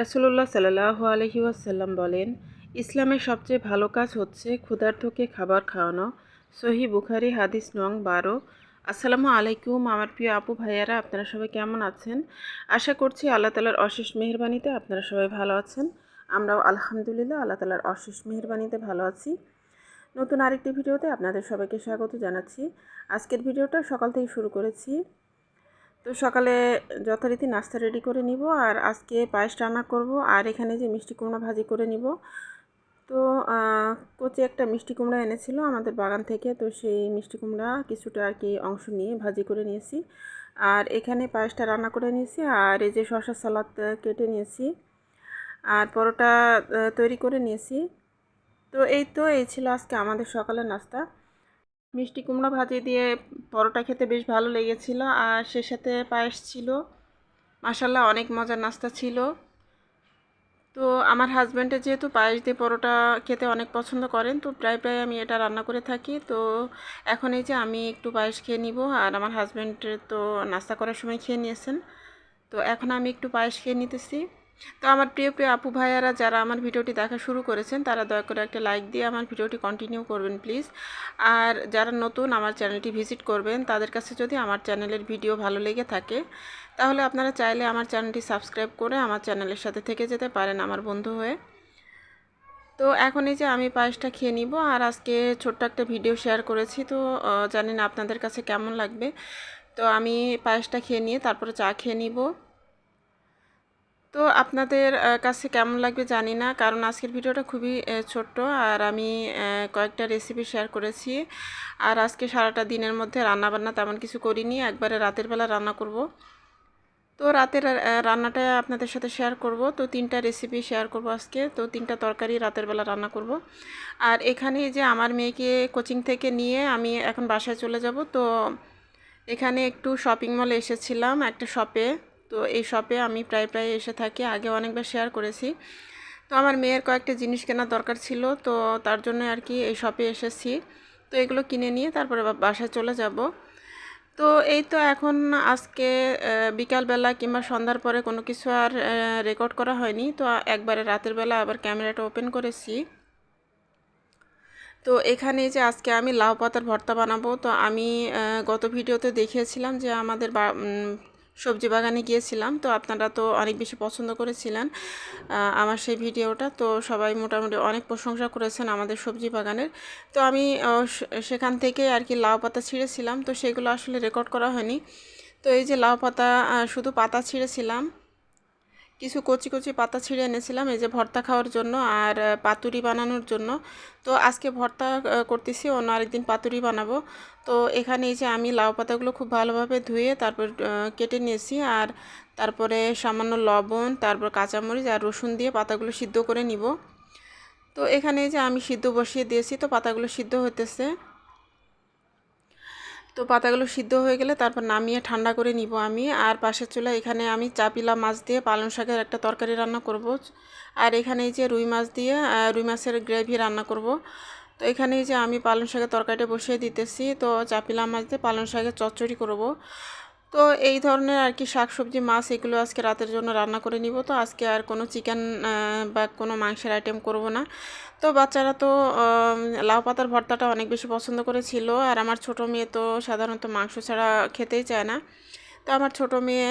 রাসুলুল্লাহ সাল্লাহ আলহি ওয়াসাল্লাম বলেন, ইসলামের সবচেয়ে ভালো কাজ হচ্ছে ক্ষুধার্থকে খাবার খাওয়ানো। সহি বুখারি, হাদিস নং বারো। আসসালামু আলাইকুম আমার প্রিয় আপু ভাইয়ারা, আপনারা সবাই কেমন আছেন? আশা করছি আল্লাহ তালার অশেষ মেহরবানিতে আপনারা সবাই ভালো আছেন। আমরাও আলহামদুলিল্লাহ আল্লাহ তালার অশেষ মেহরবানিতে ভালো আছি। নতুন আরেকটি ভিডিওতে আপনাদের সবাইকে স্বাগত জানাচ্ছি। আজকের ভিডিওটা সকাল থেকে শুরু করেছি। তো সকালে যথারীতি নাস্তা রেডি করে নিব আর আজকে পায়েস রান্না করব আর এখানে যে মিষ্টি কুমড়া ভাজি করে নিব। তো কচি একটা মিষ্টি কুমড়া এনেছিল আমাদের বাগান থেকে, তো সেই মিষ্টি কুমড়া কিছুটা আর কি অংশ নিয়ে ভাজি করে নিয়েছি। আর এখানে পায়েসটা রান্না করে নিয়েছি আর এই যে শশা সালাদ কেটে নিয়েছি। আর পরোটা তৈরি করে নিয়েছি। তো এই তো, এই ছিল আজকে আমাদের সকালের নাস্তা। মিষ্টি কুমড়া ভাজি দিয়ে পরোটা খেতে বেশ ভালো লেগেছিল। আর সে সাথে পায়েস ছিল। মাসাল্লাহ অনেক মজার নাস্তা ছিল। তো আমার হাজব্যান্ডের যেহেতু পায়েস দিয়ে পরোটা খেতে অনেক পছন্দ করেন, তো প্রায় প্রায় আমি এটা রান্না করে থাকি। তো এখন এই যে আমি একটু পায়েস খেয়ে নিব। আর আমার হাজব্যান্ডের তো নাস্তা করার সময় খেয়ে নিয়েছেন। তো এখন আমি একটু পায়েস খেয়ে নিতেছি। তো আমার প্রিয় প্রিয় আপু ভাইয়ারা, যারা আমার ভিডিওটি দেখা শুরু করেছেন, তারা দয়া করে একটা লাইক দিয়ে আমার ভিডিওটি কন্টিনিউ করবেন প্লিজ আর যারা নতুন আমার চ্যানেলটি ভিজিট করবেন, তাদের কাছে যদি আমার চ্যানেলের ভিডিও ভালো লেগে থাকে, তাহলে আপনারা চাইলে আমার চ্যানেলটি সাবস্ক্রাইব করে আমার চ্যানেলের সাথে থেকে যেতে পারেন আমার বন্ধু হয়ে। তো এখন এই যে আমি পায়েসটা খেয়ে নিব, আর আজকে ছোট্ট একটা ভিডিও শেয়ার করেছি, তো জানি না আপনাদের কাছে কেমন লাগবে। তো আমি পায়েসটা খেয়ে নিয়ে তারপরে চা খেয়ে নিব। তো আপনাদের কাছে কেমন লাগবে জানি না, কারণ আজকের ভিডিওটা খুবই ছোট্ট আর আমি কয়েকটা রেসিপি শেয়ার করেছি। আর আজকে সারাটা দিনের মধ্যে রান্নাবান্না তেমন কিছু করিনি, একবারে রাতের বেলা রান্না করব। তো রাতের রান্নাটা আপনাদের সাথে শেয়ার করব। তো তিনটা রেসিপি শেয়ার করব আজকে। তো তিনটা তরকারি রাতের বেলা রান্না করব। আর এখানে যে আমার মেয়েকে কোচিং থেকে নিয়ে আমি এখন বাসায় চলে যাব। তো এখানে একটু শপিং মলে এসেছিলাম একটা শপে তো এই শপে আমি প্রায় প্রায় এসে থাকি। আগে অনেকবার শেয়ার করেছি। তো আমার মেয়ের কয়েকটা জিনিস কেনার দরকার ছিল, তো তার জন্য আর কি এই শপে এসেছি। তো এগুলো কিনে নিয়ে তারপরে বাসায় চলে যাব। তো এই তো এখন আজকে বিকালবেলা কিংবা সন্ধ্যার পরে কোনো কিছু আর রেকর্ড করা হয়নি। তো একবারে রাতের বেলা আবার ক্যামেরাটা ওপেন করেছি। তো এখানে যে আজকে আমি লাউ পাতার ভর্তা বানাবো, তো আমি গত ভিডিওতে দেখিয়েছিলাম যে আমাদের সবজি বাগানে গিয়েছিলাম, তো আপনারা তো অনেক বেশি পছন্দ করেছিলেন আমার সেই ভিডিওটা, তো সবাই মোটামুটি অনেক প্রশংসা করেছেন আমাদের সবজি বাগানের। তো আমি সেখান থেকে আর কি লাউ পাতা ছিঁড়েছিলাম, তো সেগুলো আসলে রেকর্ড করা হয়নি। তো এই যে লাউ পাতা শুধু পাতা ছিঁড়েছিলাম কিছু কচি কচি পাতা ছিঁড়ে এনেছিলাম, এই যে ভর্তা খাওয়ার জন্য আর পাতুরি বানানোর জন্য। তো আজকে ভর্তা করতেছি, অন্য আরেকদিন পাতুরি বানাবো। তো এখানে এই যে আমি লাউ পাতাগুলো খুব ভালোভাবে ধুয়ে তারপর কেটে নিয়েছি আর তারপরে সামান্য লবণ, তারপর কাঁচামরিচ আর রসুন দিয়ে পাতাগুলো সিদ্ধ করে নিব। তো এখানে যে আমি সিদ্ধ বসিয়ে দিয়েছি, তো পাতাগুলো সিদ্ধ হতেছে তো পাতাগুলো সিদ্ধ হয়ে গেলে তারপর নামিয়ে ঠান্ডা করে নিব আমি। আর পাশের চুলা এখানে আমি চাপিলা মাছ দিয়ে পালং শাকের একটা তরকারি রান্না করব। আর এখানে এই যে রুই মাছ দিয়ে রুই মাছের গ্রেভি রান্না করব। তো এখানে যে আমি পালং শাকের তরকারিটা বসিয়ে দিতেছি, তো চাপিলা মাছ দিয়ে পালং শাকের চচ্চড়ি করব। তো এই ধরনের আর কি শাকসবজি, মাছ এগুলো আজকে রাতের জন্য রান্না করে নিব। তো আজকে আর কোনো চিকেন বা কোনো মাংসের আইটেম করব না। তো বাচ্চারা তো লাউ পাতার ভর্তাটা অনেক বেশি পছন্দ করেছিল। আর আমার ছোট মেয়ে তো সাধারণত মাংস ছাড়া খেতেই চায় না। তো আমার ছোট মেয়ে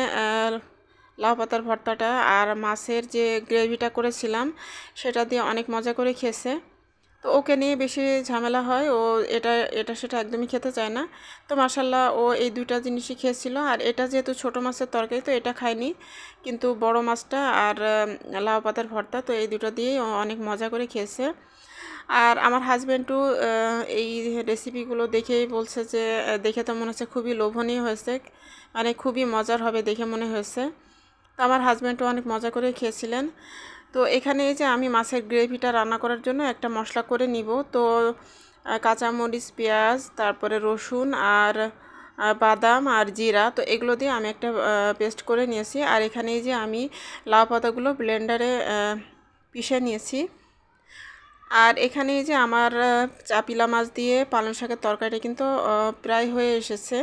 লাউ পাতার ভর্তাটা আর মাছের যে গ্রেভিটা করেছিলাম, সেটা দিয়ে অনেক মজা করে খেয়েছে। তো ওকে নিয়ে বেশি ঝামেলা হয়। ও এটা এটা সেটা একদমই খেতে চায় না। তো মাসাল্লাহ ও এই দুইটা জিনিসই খেয়েছিল। আর এটা যেহেতু ছোটো মাছের তরকারি, তো এটা খায়নি। কিন্তু বড় মাছটা আর লাউ পাতার ভর্তা, তো এই দুটো দিয়েই অনেক মজা করে খেয়েছে। আর আমার হাজব্যান্ডও এই রেসিপিগুলো দেখেই বলছে যে দেখে তো মনে হচ্ছে খুবই লোভনীয় হয়েছে। মানে খুবই মজার হবে দেখে মনে হয়েছে। তো আমার হাজব্যান্ডও অনেক মজা করে খেয়েছিলেন। তো এখানে এই যে আমি মাছের গ্রেভিটা রান্না করার জন্য একটা মশলা করে নিব। তো কাঁচামরিচ, পেঁয়াজ, তারপরে রসুন আর বাদাম আর জিরা, তো এগুলো দিয়ে আমি একটা পেস্ট করে নিয়েছি। আর এখানে এই যে আমি লাউ পাতাগুলো ব্লেন্ডারে পিষে নিয়েছি। আর এখানে এই যে আমার চাপিলা মাছ দিয়ে পালং শাকের তরকারিটা কিন্তু প্রায় হয়ে এসেছে।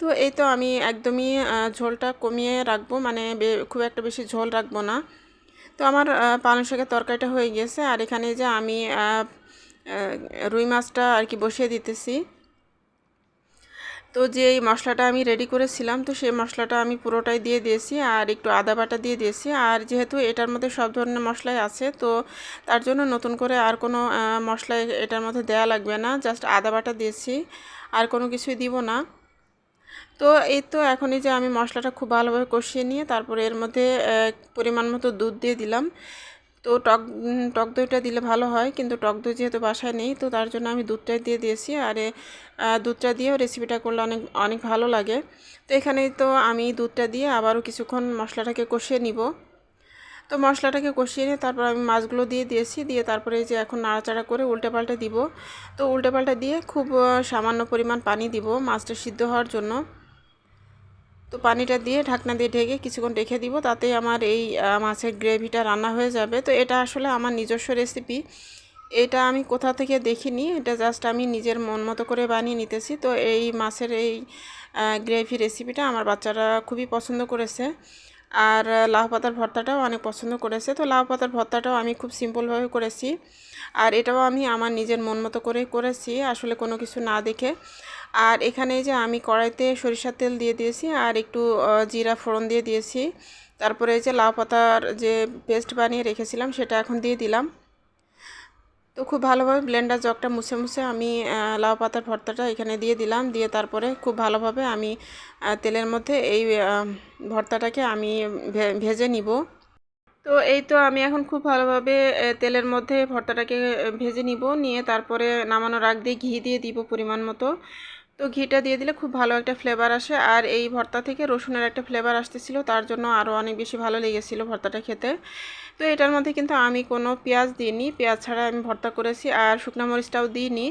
তো এই তো আমি একদমই ঝোলটা কমিয়ে রাখব মানে খুব একটা বেশি ঝোল রাখব না। তো আমার পালং শাকের তরকারিটা হয়ে গেছে। আর এখানে যে আমি রুই মাছটা আর কি বসিয়ে দিতেছি। তো যে এই মশলাটা আমি রেডি করেছিলাম, তো সেই মশলাটা আমি পুরোটাই দিয়ে দিয়েছি আর একটু আদা বাটা দিয়ে দিয়েছি। আর যেহেতু এটার মধ্যে সব ধরনের মশলাই আছে, তো তার জন্য নতুন করে আর কোনো মশলা এটার মধ্যে দেয়া লাগবে না। জাস্ট আদা বাটা দিয়েছি, আর কোনো কিছুই দিব না। তো এই তো এখনই যে আমি মশলাটা খুব ভালোভাবে কষিয়ে নিয়ে তারপরে এর মধ্যে পরিমাণ মতো দুধ দিয়ে দিলাম। তো টক টক দইটা দিলে ভালো হয়, কিন্তু টক দই যেহেতু বাসায় নেই, তো তার জন্য আমি দুধটাই দিয়ে দিয়েছি। আর দুধটা দিয়েও রেসিপিটা করলে অনেক অনেক ভালো লাগে। তো এখানেই তো আমি দুধটা দিয়ে আবারও কিছুক্ষণ মশলাটাকে কষিয়ে নিব। তো মশলাটাকে কষিয়ে নিয়ে তারপর আমি মাছগুলো দিয়ে দিয়েছি, দিয়ে তারপরে যে এখন নাড়াচাড়া করে উল্টে পাল্টে দিব। তো উল্টে দিয়ে খুব সামান্য পরিমাণ পানি দিব মাছটা সিদ্ধ হওয়ার জন্য। তো পানিটা দিয়ে ঢাকনা দিয়ে ঢেকে কিছুক্ষণ রেখে দিব, তাতেই আমার এই মাছের গ্রেভিটা রান্না হয়ে যাবে। তো এটা আসলে আমার নিজস্ব রেসিপি। এটা আমি কোথা থেকে দেখিনি, এটা জাস্ট আমি নিজের মন মতো করে বানিয়ে নিতেছি। তো এই মাছের এই গ্রেভি রেসিপিটা আমার বাচ্চারা খুবই পছন্দ করেছে। আর লাউ পাতার ভর্তাটাও অনেক পছন্দ করেছে। তো লাউ পাতার ভর্তাটাও আমি খুব সিম্পলভাবে করেছি। আর এটাও আমি আমার নিজের মন মতো করে করেছি, আসলে কোনো কিছু না দেখে। আর এখানে যে আমি কড়াইতে সরিষার তেল দিয়ে দিয়েছি আর একটু জিরা ফোড়ন দিয়ে দিয়েছি। তারপরে এই যে লাউ পাতার যে পেস্ট বানিয়ে রেখেছিলাম সেটা এখন দিয়ে দিলাম। তো খুব ভালোভাবে ব্লেন্ডার জগটা মুছে মুছে আমি লাউ পাতার ভর্তাটা এখানে দিয়ে দিলাম। দিয়ে তারপরে খুব ভালোভাবে আমি তেলের মধ্যে এই ভর্তাটাকে আমি ভেজে নিব। তো এই তো আমি এখন খুব ভালোভাবে তেলের মধ্যে ভর্তাটাকে ভেজে নিব। নিয়ে তারপরে নামানোর আগ দিয়ে ঘি দিয়ে দিব পরিমাণ মতো। তো ঘিটা দিয়ে দিলে খুব ভালো একটা ফ্লেভার আসে। আর এই ভর্তা থেকে রসুনের একটা ফ্লেভার আসতেছিল, তার জন্য আরও অনেক বেশি ভালো লেগেছিলো ভর্তাটা খেতে। তো এটার মধ্যে কিন্তু আমি কোনো পেঁয়াজ দিইনি, পেঁয়াজ ছাড়া আমি ভর্তা করেছি আর শুকনো মরিচটাও দিইনি।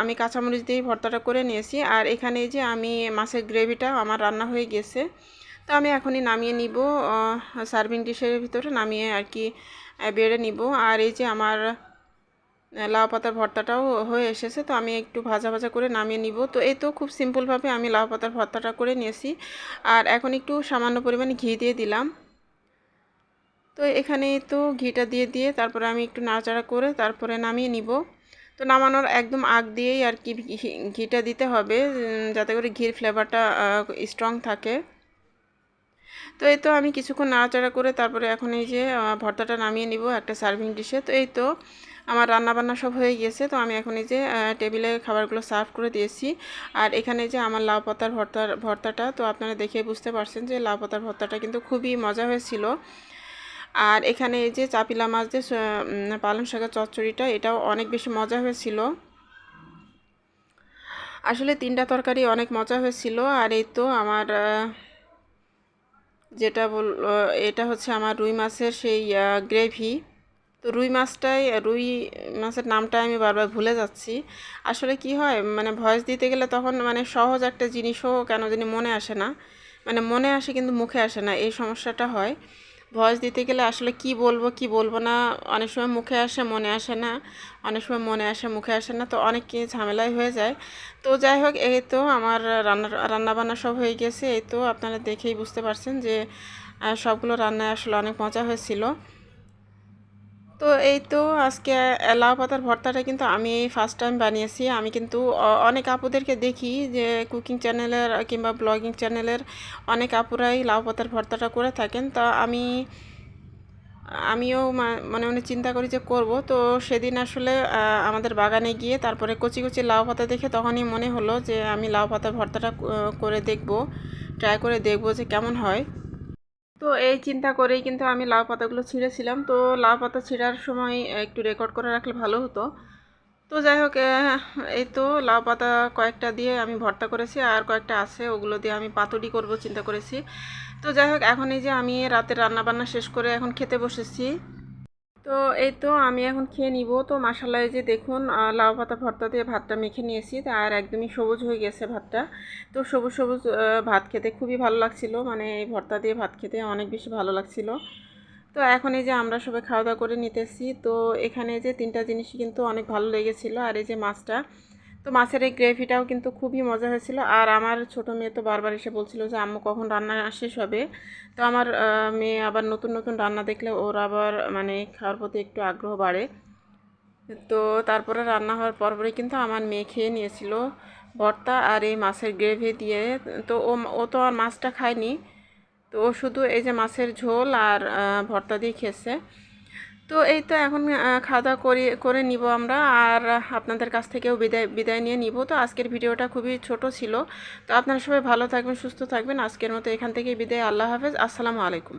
আমি কাঁচামরিচ দিয়েই ভর্তাটা করে নিয়েছি। আর এখানে যে আমি মাছের গ্রেভিটা, আমার রান্না হয়ে গেছে। তো আমি এখনই নামিয়ে নিব সার্ভিং ডিশের ভিতরে নামিয়ে আর কি বেড়ে নিব। আর এই যে আমার লাউ পাতার ভর্তাটাও হয়ে এসেছে, তো আমি একটু ভাজা ভাজা করে নামিয়ে নিব। তো এই তো খুব সিম্পলভাবে আমি লাউ পাতার ভর্তাটা করে নিয়েছি। আর এখন একটু সামান্য পরিমাণে ঘি দিয়ে দিলাম। তো এখানে তো ঘিটা দিয়ে দিয়ে তারপরে আমি একটু নাড়াচাড়া করে তারপরে নামিয়ে নিব। তো নামানোর একদম আগ দিয়েই আর কি ঘিটা দিতে হবে যাতে করে ঘির ফ্লেভারটা স্ট্রং থাকে। তো এই তো আমি কিছুক্ষণ নাড়াচাড়া করে তারপরে এখন এই যে ভর্তাটা নামিয়ে নিব একটা সার্ভিং ডিশে। তো এই তো আমার রান্না বান্না সব হয়ে গিয়েছে, তো আমি এখন এই যে টেবিলে খাবারগুলো সার্ভ করে দিয়েছি। আর এখানে যে আমার লাউ পাতার ভর্তার, ভর্তাটা, তো আপনারা দেখে বুঝতে পারছেন যে লাউ পাতার ভর্তাটা কিন্তু খুবই মজা হয়েছিল। আর এখানে এই যে চাপিলা মাছ যে পালং শাকের চচ্চড়িটা, এটাও অনেক বেশি মজা হয়েছিল। আসলে তিনটা তরকারি অনেক মজা হয়েছিল, আর এই তো আমার যেটা বল এটা হচ্ছে আমার রুই মাছের সেই গ্রেভি। তো রুই মাছটাই, রুই মাছের নামটা আমি বারবার ভুলে যাচ্ছি। আসলে কি হয় মানে ভয়েস দিতে গেলে তখন মানে সহজ একটা জিনিসও কেন জানি মনে আসে না। মানে মনে আসে কিন্তু মুখে আসে না, এই সমস্যাটা হয়। ভয়েস দিতে গেলে আসলে কি বলব কি বলব না, অনেক সময় মুখে আসে, মনে আসে না। অনেক সময় মনে আসে, মুখে আসে না, তো অনেক ঝামেলাই হয়ে যায়। তো যাই হোক, এই তো আমার রান্না রান্না বান্না সব হয়ে গেছে। এই তো আপনারা দেখেই বুঝতে পারছেন যে সবগুলো রান্নায় আসলে অনেক মজা হয়েছিল। তো এই তো আজকে লাউ পাতার ভর্তাটা কিন্তু আমি ফার্স্ট টাইম বানিয়েছি। আমি কিন্তু অনেক আপুদেরকে দেখি যে কুকিং চ্যানেলের কিংবা ব্লগিং চ্যানেলের অনেক আপুরাই লাউ পাতার ভর্তাটা করে থাকেন। তা আমি, আমিও মনে মনে চিন্তা করি যে করব। তো সেদিন আসলে আমাদের বাগানে গিয়ে তারপরে কচি কচি লাউ পাতা দেখে তখনই মনে হলো যে আমি লাউ পাতার ভর্তাটা করে দেখব ট্রাই করে দেখব যে কেমন হয়। তো এই চিন্তা করেই কিন্তু আমি লাউ পাতাগুলো ছিঁড়েছিলাম। তো লাউ পাতা ছিঁড়ার সময় একটু রেকর্ড করে রাখলে ভালো হতো। তো যাই হোক এই তো লাউ পাতা কয়েকটা দিয়ে আমি ভর্তা করেছি আর কয়েকটা আছে, ওগুলো দিয়ে আমি পাতুরি করব, চিন্তা করেছি। তো যাই হোক, এখন এই যে আমি রাতের রান্না বান্না শেষ করে এখন খেতে বসেছি। তো এই তো আমি এখন খেয়ে নিব। তো মাসাল্লাহ যে দেখুন লাউ পাতা ভর্তা দিয়ে ভাতটা মেখে নিয়েছি। আর একদমই সবুজ হয়ে গেছে ভাতটা। তো সবুজ সবুজ ভাত খেতে খুবই ভালো লাগছিল। মানে এই ভর্তা দিয়ে ভাত খেতে অনেক বেশি ভালো লাগছিল। তো এখন এই যে আমরা সবাই খাওয়া দাওয়া করে নিতেছি। তো এখানে যে তিনটা জিনিসই কিন্তু অনেক ভালো লেগেছিলো। আর এই যে মাছটা তো মাছের এই গ্রেভিটাও কিন্তু খুবই মজা হয়েছিল। আর আমার ছোট মেয়ে তো বারবার এসে বলছিল যে, আম্মু, কখন রান্না শেষ হবে? তো আমার মেয়ে আবার নতুন নতুন রান্না দেখলে ওর আবার মানে খাওয়ার প্রতি একটু আগ্রহ বাড়ে। তো তারপরে রান্না হওয়ার পরপরই কিন্তু আমার মেয়ে খেয়ে নিয়েছিল ভর্তা আর এই মাছের গ্রেভি দিয়ে। তো ও ও তো আর মাছটা খায়নি। তো ও শুধু এই যে মাছের ঝোল আর ভর্তা দিয়ে খেয়েছে। তো এই তো এখন খাওয়া দাওয়া করে করে নিব আমরা। আর আপনাদের কাছ থেকেও বিদায় বিদায় নিয়ে নিব। তো আজকের ভিডিওটা খুবই ছোট ছিল। তো আপনারা সবাই ভালো থাকবেন, সুস্থ থাকবেন। আজকের মতো এখান থেকে বিদায়। আল্লাহ হাফেজ। আসসালামু আলাইকুম।